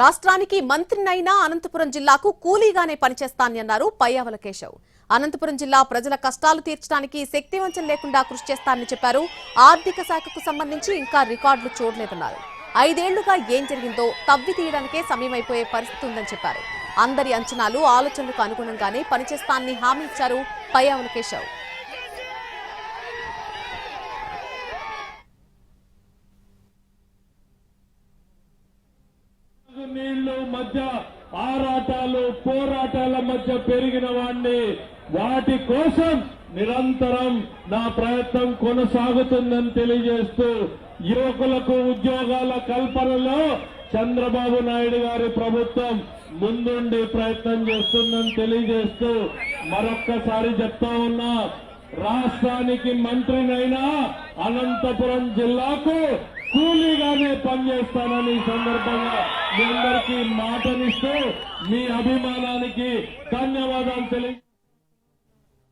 రాష్ట్రానికి మంత్రినైనా అనంతపురం జిల్లాకు కూలీగానే పనిచేస్తానన్నారు పయ్యావల కేశవ్. అనంతపురం జిల్లా ప్రజల కష్టాలు తీర్చడానికి శక్తివంచం లేకుండా కృషి చేస్తానని చెప్పారు. ఆర్థిక శాఖకు సంబంధించి ఇంకా రికార్డులు చూడలేదన్నారు. ఐదేళ్ళుగా ఏం జరిగిందో తవ్వి తీయడానికే సమయమైపోయే పరిస్థితి ఉందని చెప్పారు. అందరి అంచనాలు ఆలోచనలకు అనుగుణంగానే పనిచేస్తానని హామీ ఇచ్చారు పయ్యావల కేశవ్. నీళ్ళు మధ్య ఆరాటాలు పోరాటాల మధ్య పెరిగిన వాణ్ణి వాటి కోసం నిరంతరం నా ప్రయత్నం కొనసాగుతుందని తెలియజేస్తూ యువకులకు ఉద్యోగాల కల్పనలో చంద్రబాబు నాయుడు గారి ప్రభుత్వం ముందుండి ప్రయత్నం చేస్తుందని తెలియజేస్తూ మరొక్కసారి చెప్తా ఉన్నా రాష్ట్రానికి మంత్రినైనా అనంతపురం జిల్లాకు కూలీగానే పనిచేస్తానని సందర్భంగా మీ అందరికీ మాటనిస్తూ మీ అభిమానానికి ధన్యవాదాలు తెలియ